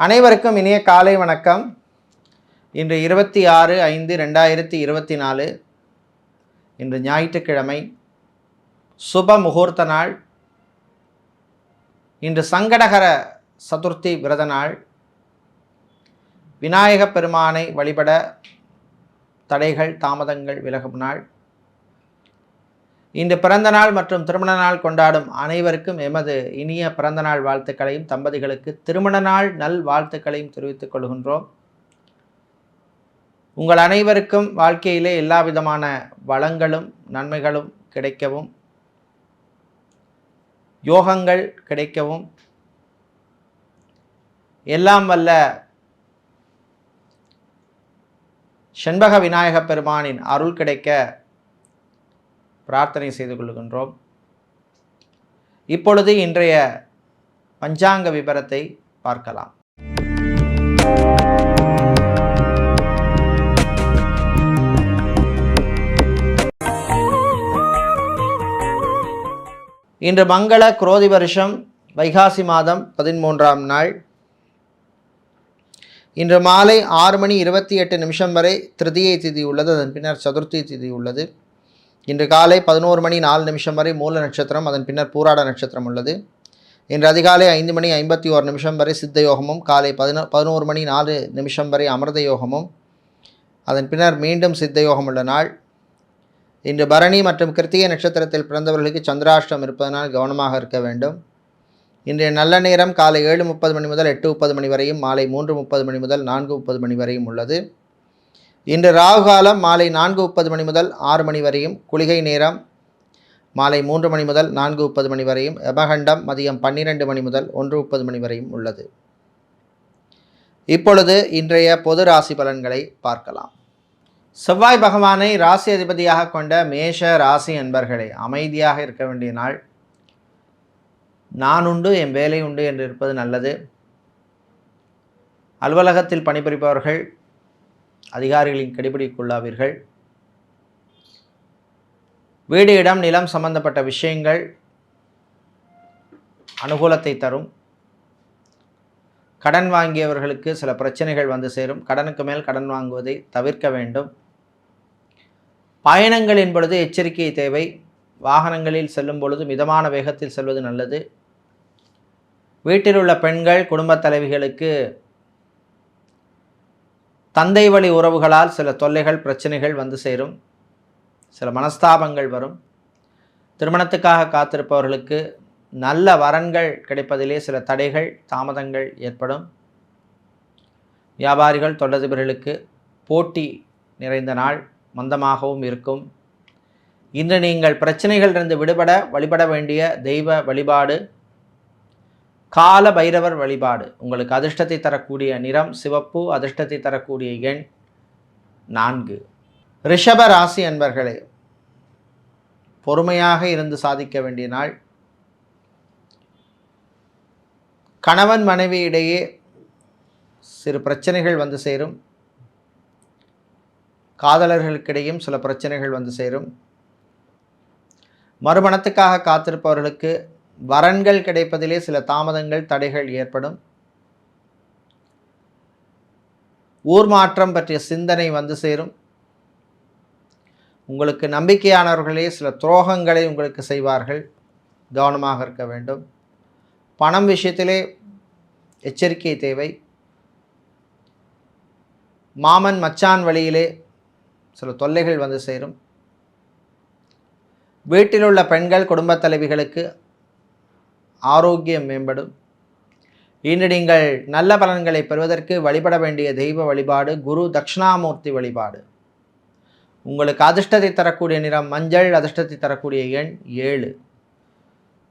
அனைவருக்கும் இனிய காலை வணக்கம். இன்று இருபத்தி ஆறு ஐந்து ரெண்டாயிரத்தி இருபத்தி நாலு. இன்று ஞாயிற்றுக்கிழமை. சுப முகூர்த்த நாள். இன்று சங்கடகர சதுர்த்தி விரத நாள். விநாயகப் பெருமானை வழிபட தடைகள் தாமதங்கள் விலகும் நாள். இன்று பிறந்த நாள் மற்றும் திருமண நாள் கொண்டாடும் அனைவருக்கும் எமது இனிய பிறந்த நாள் வாழ்த்துக்களையும் தம்பதிகளுக்கு திருமண நாள் நல் வாழ்த்துக்களையும் தெரிவித்துக் கொள்கின்றோம். உங்கள் அனைவருக்கும் வாழ்க்கையிலே எல்லா விதமான வளங்களும் நன்மைகளும் கிடைக்கவும் யோகங்கள் கிடைக்கவும் எல்லாம் வல்ல செண்பக விநாயகப் பெருமானின் அருள் கிடைக்க பிரார்த்தனை செய்து கொள்கின்றோம் இப்பொழுது இன்றைய பஞ்சாங்க விபரத்தை பார்க்கலாம். இன்று மங்கள குரோதி வருஷம் வைகாசி மாதம் பதிமூன்றாம் நாள். இன்று மாலை ஆறு மணி இருபத்தி எட்டு நிமிஷம் வரை திருதியை திதி உள்ளது அதன் பின்னர் சதுர்த்தி திதி உள்ளது. இன்று காலை பதினோரு மணி நாலு நிமிஷம் வரை மூல நட்சத்திரம் அதன் பின்னர் பூராட நட்சத்திரம் உள்ளது. இன்று அதிகாலை ஐந்து மணி ஐம்பத்தி ஓரு நிமிஷம் வரை சித்த யோகமும் காலை பதினோ பதினோரு மணி நாலு நிமிஷம் வரை அமிர்த யோகமும் அதன் பின்னர் மீண்டும் சித்த யோகம் உள்ள நாள். இன்று பரணி மற்றும் கிருத்திகை நட்சத்திரத்தில் பிறந்தவர்களுக்கு சந்திராஷ்டம் இருப்பதனால் கவனமாக இருக்க வேண்டும். இன்றைய நல்ல நேரம் காலை ஏழு முப்பது மணி முதல் எட்டு முப்பது மணி வரையும் மாலை மூன்று முப்பது மணி முதல் நான்கு முப்பது மணி வரையும் உள்ளது. இன்று ராகு காலம் மாலை நான்கு முப்பது மணி முதல் ஆறு மணி வரையும் குளிகை நேரம். மாலை மூன்று மணி முதல் நான்கு முப்பது மணி வரையும் எபகண்டம் மதியம் பன்னிரெண்டு மணி முதல் ஒன்று முப்பது மணி வரையும் உள்ளது. இப்பொழுது இன்றைய பொது ராசி பலன்களை பார்க்கலாம். செவ்வாய் பகவானை ராசி அதிபதியாக கொண்ட மேஷ ராசி அன்பர்களே அமைதியாக இருக்க வேண்டிய நாள். நான் உண்டு என் வேலை உண்டு என்று இருப்பது நல்லது. அலுவலகத்தில் பணிபுரிபவர்கள் அதிகாரிகளின் கடிபிடிக்குள்ளாவீர்கள். வீடு இடம் நிலம் சம்பந்தப்பட்ட விஷயங்கள் அனுகூலத்தை தரும். கடன் வாங்கியவர்களுக்கு சில பிரச்சனைகள் வந்து சேரும். கடனுக்கு மேல் கடன் வாங்குவதை தவிர்க்க வேண்டும். பயணங்களின் பொழுது எச்சரிக்கை தேவை. வாகனங்களில் செல்லும் பொழுது மிதமான வேகத்தில் செல்வது நல்லது. வீட்டில் உள்ள பெண்கள் குடும்பத் தலைவிகளுக்கு தந்தை வழி உறவுகளால் சில தொல்லைகள் பிரச்சனைகள் வந்து சேரும். சில மனஸ்தாபங்கள் வரும். திருமணத்துக்காக காத்திருப்பவர்களுக்கு நல்ல வரன்கள் கிடைப்பதிலே சில தடைகள் தாமதங்கள் ஏற்படும். வியாபாரிகள் தொழிலதிபர்களுக்கு போட்டி நிறைந்த நாள் மந்தமாகவும் இருக்கும். இன்று நீங்கள் பிரச்சனைகளிலிருந்து விடுபட வழிபட வேண்டிய தெய்வ வழிபாடு கால பைரவர் வழிபாடு. உங்களுக்கு அதிர்ஷ்டத்தை தரக்கூடிய நிறம் சிவப்பு அதிர்ஷ்டத்தை தரக்கூடிய எண் நான்கு. ரிஷப ராசி அன்பர்களே பொறுமையாக இருந்து சாதிக்க வேண்டிய நாள். கணவன் மனைவி இடையே சிறு பிரச்சனைகள் வந்து சேரும். காதலர்களுக்கிடையும் சில பிரச்சனைகள் வந்து சேரும். மறுமணத்துக்காக காத்திருப்பவர்களுக்கு வரன்கள் கிடைப்பதிலே சில தாமதங்கள் தடைகள் ஏற்படும். ஊர் மாற்றம் பற்றிய சிந்தனை வந்து சேரும். உங்களுக்கு நம்பிக்கையானவர்களே சில துரோகங்களை உங்களுக்கு செய்வார்கள். கவனமாக இருக்க வேண்டும். பணம் விஷயத்திலே எச்சரிக்கை தேவை. மாமன் மச்சான் வழியிலே சில தொல்லைகள் வந்து சேரும். வீட்டில் உள்ள பெண்கள் குடும்பத் தலைவிகளுக்கு ஆரோக்கியம் மேம்படும். இன்று நீங்கள் நல்ல பலன்களை பெறுவதற்கு வழிபட வேண்டிய தெய்வ வழிபாடு குரு தட்சிணாமூர்த்தி வழிபாடு. உங்களுக்கு அதிர்ஷ்டத்தை தரக்கூடிய நிறம் மஞ்சள் அதிர்ஷ்டத்தை தரக்கூடிய எண் ஏழு.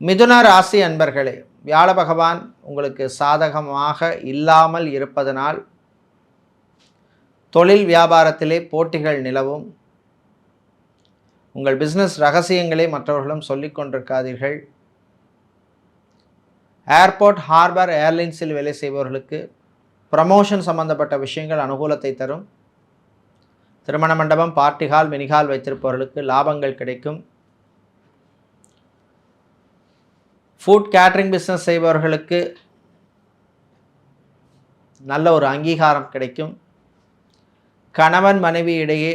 மிதுன ராசி அன்பர்களே வியாழ பகவான் உங்களுக்கு சாதகமாக இல்லாமல் இருப்பதனால் தொழில் வியாபாரத்திலே போட்டிகள் நிலவும். உங்கள் பிஸ்னஸ் ரகசியங்களை மற்றவர்களும் சொல்லிக்கொண்டிருக்காதீர்கள் ஏர்போர்ட் ஹார்பர் ஏர்லைன்ஸில் வேலை செய்பவர்களுக்கு ப்ரமோஷன் சம்பந்தப்பட்ட விஷயங்கள் அனுகூலத்தை தரும். திருமண மண்டபம் பார்ட்டி ஹால் மினிஹால் வைத்திருப்பவர்களுக்கு லாபங்கள் கிடைக்கும். ஃபுட் கேட்ரிங் பிஸ்னஸ் செய்பவர்களுக்கு நல்ல ஒரு அங்கீகாரம் கிடைக்கும். கணவன் மனைவி இடையே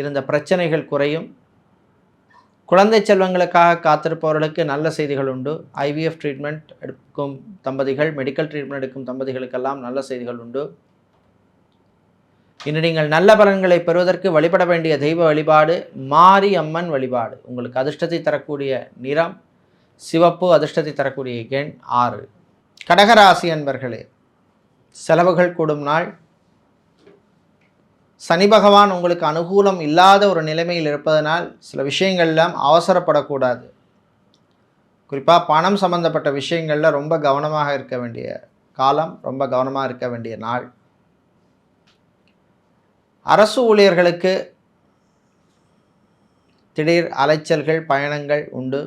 இருந்த பிரச்சனைகள் குறையும். குழந்தை செல்வங்களுக்காக காத்திருப்பவர்களுக்கு நல்ல செய்திகள் உண்டு. ஐவிஎஃப் ட்ரீட்மெண்ட் எடுக்கும் தம்பதிகள் மெடிக்கல் ட்ரீட்மெண்ட் எடுக்கும் தம்பதிகளுக்கெல்லாம் நல்ல செய்திகள் உண்டு. இன்று நீங்கள் நல்ல பலன்களை பெறுவதற்கு வழிபட வேண்டிய தெய்வ வழிபாடு மாரி அம்மன் வழிபாடு. உங்களுக்கு அதிர்ஷ்டத்தை தரக்கூடிய நிறம் சிவப்பு அதிர்ஷ்டத்தை தரக்கூடிய எண் ஆறு. கடகராசி அன்பர்களே செலவுகள் கூடும் நாள் சனி பகவான் உங்களுக்கு அனுகூலம் இல்லாத ஒரு நிலைமையில் இருப்பதனால் சில விஷயங்கள்லாம் அவசரப்படக்கூடாது. குறிப்பாக பணம் சம்பந்தப்பட்ட விஷயங்களில் ரொம்ப கவனமாக இருக்க வேண்டிய காலம் ரொம்ப கவனமாக இருக்க வேண்டிய நாள். அரசு ஊழியர்களுக்கு திடீர் அலைச்சல்கள் பயணங்கள் உண்டு.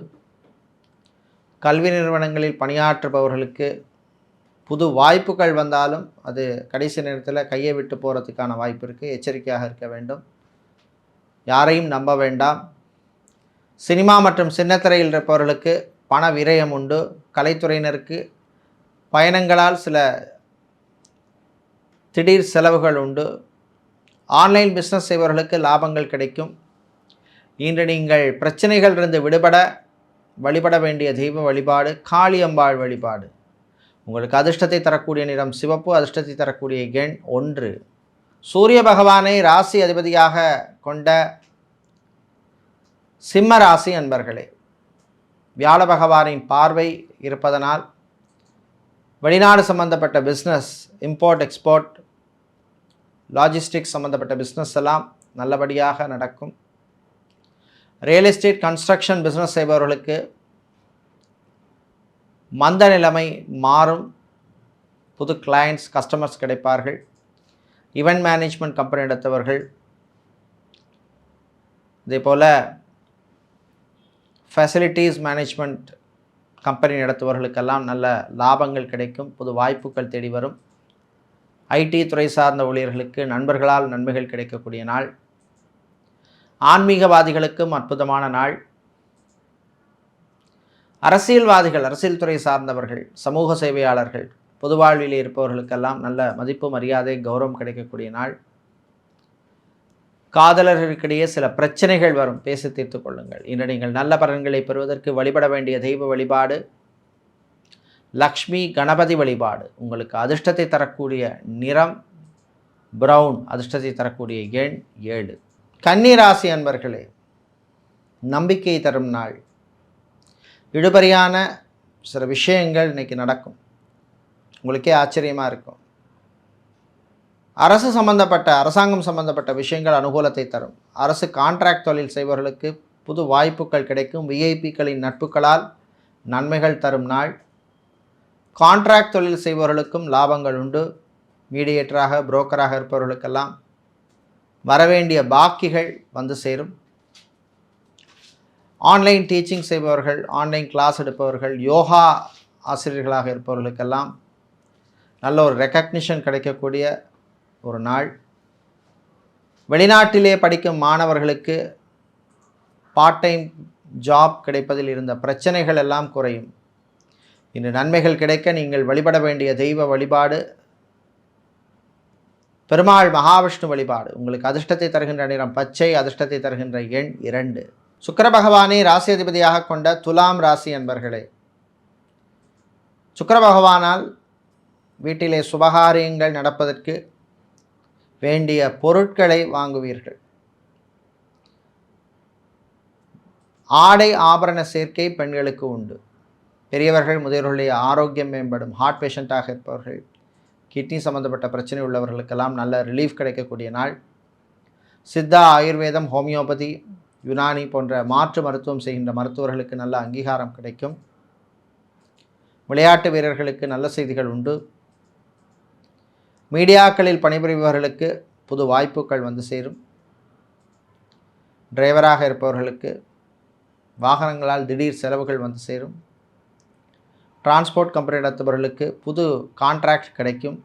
கல்வி நிறுவனங்களில் பணியாற்றுபவர்களுக்கு புது வாய்ப்புகள் வந்தாலும் அது கடைசி நேரத்தில் கையை விட்டு போகிறதுக்கான வாய்ப்பு இருக்குது எச்சரிக்கையாக இருக்க வேண்டும். யாரையும் நம்ப வேண்டாம். சினிமா மற்றும் சின்னத்திரையில் இருப்பவர்களுக்கு பண விரயம் உண்டு. கலைத்துறையினருக்கு பயணங்களால் சில திடீர் செலவுகள் உண்டு. ஆன்லைன் பிஸ்னஸ் செய்பவர்களுக்கு லாபங்கள் கிடைக்கும். இன்று நீங்கள் பிரச்சனைகளிலிருந்து விடுபட வழிபட வேண்டிய தெய்வ வழிபாடு காளியம்பாள் வழிபாடு. உங்களுக்கு அதிர்ஷ்டத்தை தரக்கூடிய நிறம் சிவப்பு அதிர்ஷ்டத்தை தரக்கூடிய எண் ஒன்று. சூரிய பகவானை ராசி அதிபதியாக கொண்ட சிம்ம ராசி அன்பர்களே வியாழ பகவானின் பார்வை இருப்பதனால் வெளிநாடு சம்பந்தப்பட்ட பிஸ்னஸ் இம்போர்ட் எக்ஸ்போர்ட் லாஜிஸ்டிக்ஸ் சம்மந்தப்பட்ட பிஸ்னஸ் எல்லாம் நல்லபடியாக நடக்கும். ரியல் எஸ்டேட் கன்ஸ்ட்ரக்ஷன் பிஸ்னஸ் செய்பவர்களுக்கு மந்த நிலைமை மாறும். புது கிளையண்ட்ஸ் கஸ்டமர்ஸ் கிடைப்பார்கள். இவெண்ட் மேனேஜ்மெண்ட் கம்பெனி எடுத்தவர்கள். இதே போல் ஃபெசிலிட்டிஸ் மேனேஜ்மெண்ட் கம்பெனி நடத்துபவர்களுக்கெல்லாம் நல்ல லாபங்கள் கிடைக்கும். புது வாய்ப்புகள் தேடி வரும். ஐடி துறை சார்ந்த ஊழியர்களுக்கு நண்பர்களால் நன்மைகள் கிடைக்கக்கூடிய நாள். ஆன்மீகவாதிகளுக்கும் அற்புதமான நாள். அரசியல்வாதிகள் அரசியல் துறை சார்ந்தவர்கள் சமூக சேவையாளர்கள் பொதுவாழ்வில் இருப்பவர்களுக்கெல்லாம் நல்ல மதிப்பு மரியாதை கௌரவம் கிடைக்கக்கூடிய நாள். காதலர்களுக்கிடையே சில பிரச்சனைகள் வரும். பேசி தீர்த்து கொள்ளுங்கள். இன்று நீங்கள் நல்ல பலன்களை பெறுவதற்கு வழிபட வேண்டிய தெய்வ வழிபாடு லக்ஷ்மி கணபதி வழிபாடு. உங்களுக்கு அதிர்ஷ்டத்தை தரக்கூடிய நிறம் ப்ரௌன் அதிர்ஷ்டத்தை தரக்கூடிய எண் ஏழு. கன்னிராசி அன்பர்களே நம்பிக்கை தரும் நாள். இழுபறியான சில விஷயங்கள் இன்றைக்கி நடக்கும். உங்களுக்கே ஆச்சரியமாக இருக்கும். அரசு சம்பந்தப்பட்ட அரசாங்கம் சம்பந்தப்பட்ட விஷயங்கள் அனுகூலத்தை தரும். அரசு கான்ட்ராக்ட் தொழில் செய்பவர்களுக்கு புது வாய்ப்புகள் கிடைக்கும். விஐபிக்களின் நட்புகளால் நன்மைகள் தரும் நாள். கான்ட்ராக்ட் தொழில் செய்பவர்களுக்கும் லாபங்கள் உண்டு. மீடியேட்டராக புரோக்கராக இருப்பவர்களுக்கெல்லாம் வரவேண்டிய பாக்கிகள் வந்து சேரும். ஆன்லைன் டீச்சிங் செய்பவர்கள் ஆன்லைன் கிளாஸ் எடுப்பவர்கள் யோகா ஆசிரியர்களாக இருப்பவர்களுக்கெல்லாம் நல்ல ஒரு ரெக்கக்னிஷன் கிடைக்கக்கூடிய ஒரு நாள். வெளிநாட்டிலே படிக்கும் மாணவர்களுக்கு பார்ட் டைம் ஜாப் கிடைப்பதில் இருந்த பிரச்சனைகள் எல்லாம் குறையும். இன்று நன்மைகள் கிடைக்க நீங்கள் வழிபட வேண்டிய தெய்வ வழிபாடு பெருமாள் மகாவிஷ்ணு வழிபாடு. உங்களுக்கு அதிர்ஷ்டத்தை தருகின்ற நிறம் பச்சை அதிர்ஷ்டத்தை தருகின்ற எண் இரண்டு. சுக்கர பகவானை ராசி அதிபதியாக கொண்ட துலாம் ராசி என்பர்களே சுக்கர பகவானால் வீட்டிலே சுபகாரியங்கள் நடப்பதற்கு வேண்டிய பொருட்களை வாங்குவீர்கள். ஆடை ஆபரண சேர்க்கை பெண்களுக்கு உண்டு. பெரியவர்கள் முதியவர்களுடைய ஆரோக்கியம் மேம்படும். ஹார்ட் பேஷண்ட்டாக இருப்பவர்கள் கிட்னி சம்மந்தப்பட்ட பிரச்சனை உள்ளவர்களுக்கெல்லாம் நல்ல ரிலீஃப் கிடைக்கக்கூடிய நாள். சித்தா ஆயுர்வேதம் ஹோமியோபதி யுனானி போன்ற மாற்று மருத்துவம் செய்கின்ற மருத்துவர்களுக்கு நல்ல அங்கீகாரம் கிடைக்கும். விளையாட்டு வீரர்களுக்கு நல்ல செய்திகள் உண்டு. மீடியாக்களில் பணிபுரிபவர்களுக்கு புது வாய்ப்புகள் வந்து சேரும். டிரைவராக இருப்பவர்களுக்கு வாகனங்களால் திடீர் செலவுகள் வந்து சேரும். டிரான்ஸ்போர்ட் கம்பெனி நடத்துபவர்களுக்கு புது கான்ட்ராக்ட் கிடைக்கும்.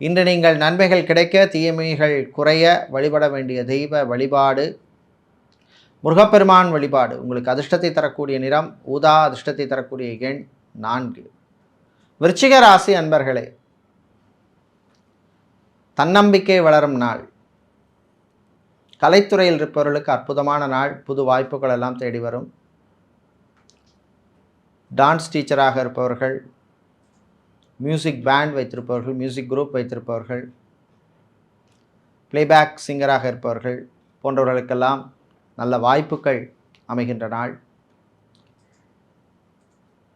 இன்று நீங்கள் நன்மைகள் கிடைக்க தீமைகள் குறைய வழிபட வேண்டிய தெய்வ வழிபாடு முருகப்பெருமான் வழிபாடு. உங்களுக்கு அதிர்ஷ்டத்தை தரக்கூடிய நிறம் ஊதா அதிர்ஷ்டத்தை தரக்கூடிய எண் நான்கு. விருச்சிக ராசி அன்பர்களே தன்னம்பிக்கை வளரும் நாள். கலைத்துறையில் இருப்பவர்களுக்கு அற்புதமான நாள். புது வாய்ப்புகள் எல்லாம் தேடி வரும். டான்ஸ் டீச்சராக இருப்பவர்கள் மியூசிக் பேண்ட் வைத்திருப்பவர்கள் மியூசிக் குரூப் வைத்திருப்பவர்கள் பிளேபேக் சிங்கராக இருப்பவர்கள் போன்றவர்களுக்கெல்லாம் நல்ல வாய்ப்புகள் அமைகின்ற நாள்.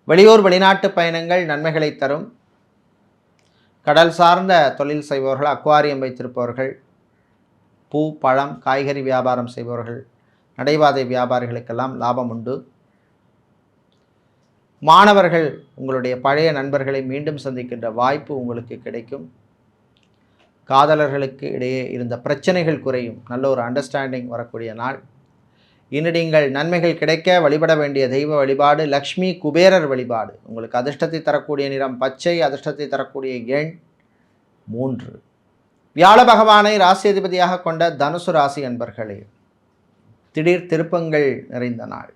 வெளியூர் வெளிநாட்டு பயணங்கள் நன்மைகளை தரும். கடல் சார்ந்த தொழில் செய்பவர்கள் அக்வாரியம் வைத்திருப்பவர்கள் பூ பழம் காய்கறி வியாபாரம் செய்பவர்கள் நடைபாதை வியாபாரிகளுக்கெல்லாம் லாபம் உண்டு. மாணவர்கள் உங்களுடைய பழைய நண்பர்களை மீண்டும் சந்திக்கின்ற வாய்ப்பு உங்களுக்கு கிடைக்கும். காதலர்களுக்கு இடையே இருந்த பிரச்சனைகள் குறையும். நல்ல ஒரு அண்டர்ஸ்டாண்டிங் வரக்கூடிய நாள். இன்று நீங்கள் நன்மைகள் கிடைக்க வழிபட வேண்டிய தெய்வ வழிபாடு லக்ஷ்மி குபேரர் வழிபாடு. உங்களுக்கு அதிர்ஷ்டத்தை தரக்கூடிய நிறம் பச்சை அதிர்ஷ்டத்தை தரக்கூடிய எண் மூன்று. வியாழ பகவானை ராசியதிபதியாக கொண்ட தனுசு ராசி அன்பர்களே திடீர் திருப்பங்கள் நிறைந்த நாள்.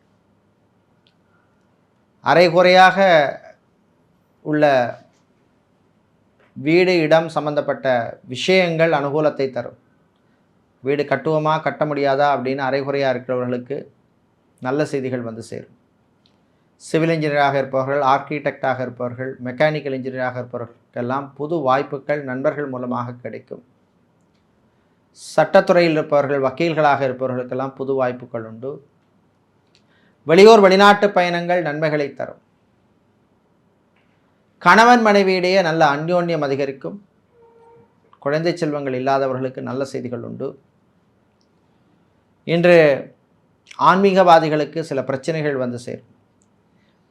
அரைகுறையாக உள்ள வீடு இடம் சம்பந்தப்பட்ட விஷயங்கள் அனுகூலத்தை தரும். வீடு கட்டுவோமா கட்ட முடியாதா அப்படின்னு அரைகுறையாக இருக்கிறவர்களுக்கு நல்ல செய்திகள் வந்து சேரும். சிவில் இன்ஜினியராக இருப்பவர்கள் ஆர்கிடெக்டாக இருப்பவர்கள் மெக்கானிக்கல் இன்ஜினியராக இருப்பவர்களுக்கெல்லாம் புது வாய்ப்புகள் நண்பர்கள் மூலமாக கிடைக்கும். சட்டத்துறையில் இருப்பவர்கள் வக்கீல்களாக இருப்பவர்களுக்கெல்லாம் புது வாய்ப்புகள் உண்டு. வெளியூர் வெளிநாட்டு பயணங்கள் நன்மைகளை தரும். கணவன் மனைவியிடையே நல்ல அந்யோன்யம் அதிகரிக்கும். குழந்தை செல்வங்கள் இல்லாதவர்களுக்கு நல்ல செய்திகள் உண்டு. இன்று ஆன்மீகவாதிகளுக்கு சில பிரச்சனைகள் வந்து சேரும்.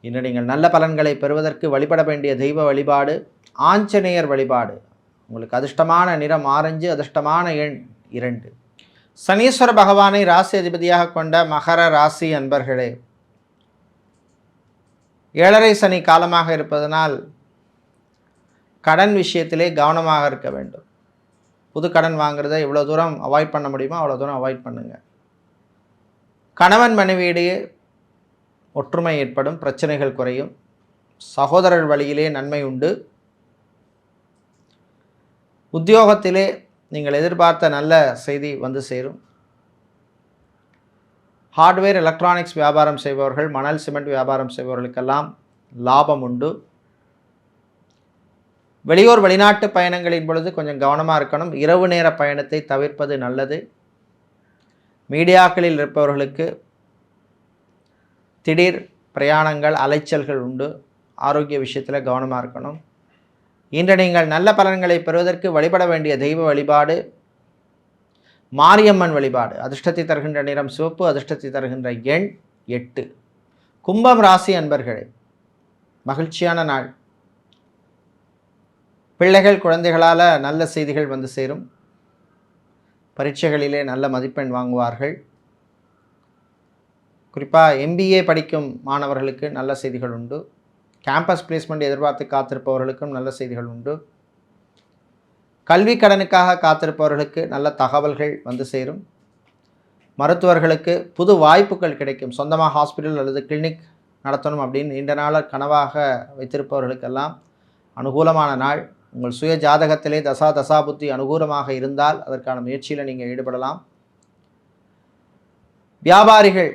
இன்று நீங்கள் நல்ல பலன்களை பெறுவதற்கு வழிபட வேண்டிய தெய்வ வழிபாடு ஆஞ்சநேயர் வழிபாடு. உங்களுக்கு அதிர்ஷ்டமான நிறம் ஆரஞ்சு அதிர்ஷ்டமான எண் இரண்டு. சனீஸ்வர பகவானை ராசி அதிபதியாக கொண்ட மகர ராசி அன்பர்களே ஏழரை சனி காலமாக இருப்பதனால் கடன் விஷயத்திலே கவனமாக இருக்க வேண்டும். புது கடன் வாங்குறத எவ்வளோ தூரம் அவாய்ட் பண்ண முடியுமோ? அவ்வளோ தூரம் அவாய்ட் பண்ணுங்கள் கணவன் மனைவியிடையே ஒற்றுமை ஏற்படும் பிரச்சனைகள் குறையும். சகோதரர் வழியிலே நன்மை உண்டு. உத்தியோகத்திலே நீங்கள் எதிர்பார்த்த நல்ல செய்தி வந்து சேரும். ஹார்ட்வேர் எலக்ட்ரானிக்ஸ் வியாபாரம் செய்பவர்கள் மணல் சிமெண்ட் வியாபாரம் செய்பவர்களுக்கெல்லாம் லாபம் உண்டு. வெளியூர் வெளிநாட்டு பயணங்களின் பொழுது கொஞ்சம் கவனமாக இருக்கணும். இரவு நேர பயணத்தை தவிர்ப்பது நல்லது. மீடியாக்களில் இருப்பவர்களுக்கு திடீர் பிரயாணங்கள் அலைச்சல்கள் உண்டு. ஆரோக்கிய விஷயத்தில் கவனமாக இருக்கணும். இன்று நீங்கள் நல்ல பலன்களை பெறுவதற்கு வழிபட வேண்டிய தெய்வ வழிபாடு மாரியம்மன் வழிபாடு. அதிர்ஷ்டத்தை தருகின்ற நிறம் சிவப்பு அதிர்ஷ்டத்தை தருகின்ற எண் எட்டு. கும்பம் ராசி அன்பர்களே மகிழ்ச்சியான நாள். பிள்ளைகள் குழந்தைகளால் நல்ல செய்திகள் வந்து சேரும். பரீட்சைகளிலே நல்ல மதிப்பெண் வாங்குவார்கள். குறிப்பாக எம்பிஏ படிக்கும் மாணவர்களுக்கு நல்ல செய்திகள் உண்டு. கேம்பஸ் பிளேஸ்மெண்ட் எதிர்பார்த்து காத்திருப்பவர்களுக்கும் நல்ல செய்திகள் உண்டு. கல்வி கடனுக்காக காத்திருப்பவர்களுக்கு நல்ல தகவல்கள் வந்து சேரும். மருத்துவர்களுக்கு புது வாய்ப்புகள் கிடைக்கும். சொந்தமாக ஹாஸ்பிட்டல் அல்லது கிளினிக் நடத்தணும் அப்படின்னு நீண்ட நாள் கனவாக வைத்திருப்பவர்களுக்கெல்லாம் அனுகூலமான நாள். உங்கள் சுய ஜாதகத்திலே தசா தசா புத்தி அனுகூலமாக இருந்தால் அதற்கான முயற்சியில் நீங்கள் ஈடுபடலாம். வியாபாரிகள்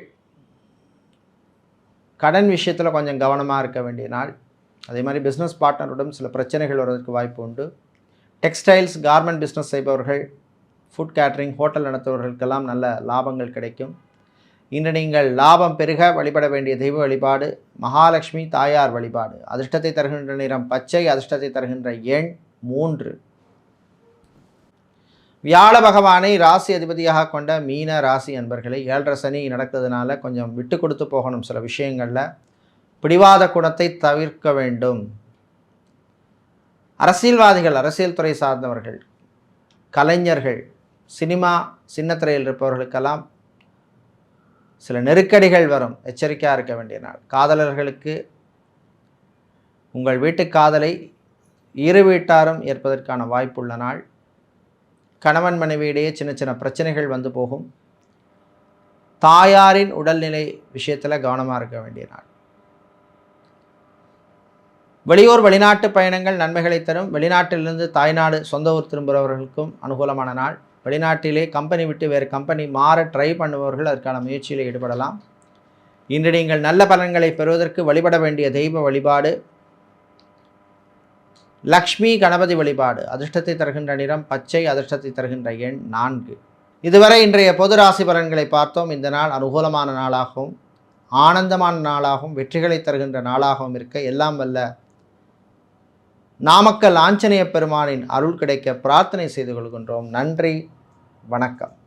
கடன் விஷயத்தில் கொஞ்சம் கவனமாக இருக்க வேண்டிய நாள். அதே மாதிரி பிஸ்னஸ் பார்ட்னருடன் சில பிரச்சனைகள் வருவதற்கு வாய்ப்பு உண்டு. டெக்ஸ்டைல்ஸ் கார்மெண்ட் பிஸ்னஸ் செய்பவர்கள் ஃபுட் கேட்ரிங் ஹோட்டல் நடத்துபவர்களுக்கெல்லாம் நல்ல லாபங்கள் கிடைக்கும். இன்று நீங்கள் லாபம் பெருக வழிபட வேண்டிய தெய்வ வழிபாடு மகாலட்சுமி தாயார் வழிபாடு. அதிர்ஷ்டத்தை தருகின்ற நிறம் பச்சை அதிர்ஷ்டத்தை தருகின்ற எண் மூன்று. வியாழ பகவானை ராசி அதிபதியாக கொண்ட மீன ராசி அன்பர்களை ஏழரை சனி நடக்கிறதுனால கொஞ்சம் விட்டு கொடுத்து போகணும் சில விஷயங்களில். பிடிவாத குணத்தை தவிர்க்க வேண்டும். அரசியல்வாதிகள் அரசியல் துறை சார்ந்தவர்கள் கலைஞர்கள் சினிமா சின்னத்திரையில் இருப்பவர்களுக்கெல்லாம் சில நெருக்கடிகள் வரும். எச்சரிக்கையாக இருக்க வேண்டிய நாள். காதலர்களுக்கு உங்கள் வீட்டு காதலை இரு வீட்டாரும் ஏற்பதற்கான வாய்ப்புள்ள நாள். கணவன் மனைவியிடையே சின்ன சின்ன பிரச்சனைகள் வந்து போகும். தாயாரின் உடல்நிலை விஷயத்தில் கவனமாக இருக்க வேண்டிய நாள். வெளியூர் வெளிநாட்டு பயணங்கள் நன்மைகளை தரும். வெளிநாட்டிலிருந்து தாய்நாடு சொந்த ஊர் திரும்புகிறவர்களுக்கும் அனுகூலமான நாள். வெளிநாட்டிலே கம்பெனி விட்டு வேறு கம்பெனி மாற ட்ரை பண்ணுபவர்கள் அதற்கான முயற்சியில் ஈடுபடலாம். இன்று நீங்கள் நல்ல பலன்களை பெறுவதற்கு வழிபட வேண்டிய தெய்வ வழிபாடு. லக்ஷ்மி கணபதி வழிபாடு அதிர்ஷ்டத்தை தருகின்ற நிறம் பச்சை அதிர்ஷ்டத்தை தருகின்ற எண் நான்கு. இதுவரை இன்றைய பொது ராசி பலன்களை பார்த்தோம். இந்த நாள் அனுகூலமான நாளாகவும் ஆனந்தமான நாளாகவும் வெற்றிகளை தருகின்ற நாளாகவும் இருக்க எல்லாம் வல்ல. நாமக்கல் ஆஞ்சநேய பெருமானின் அருள் கிடைக்க பிரார்த்தனை செய்து கொள்கின்றோம். நன்றி. வணக்கம்.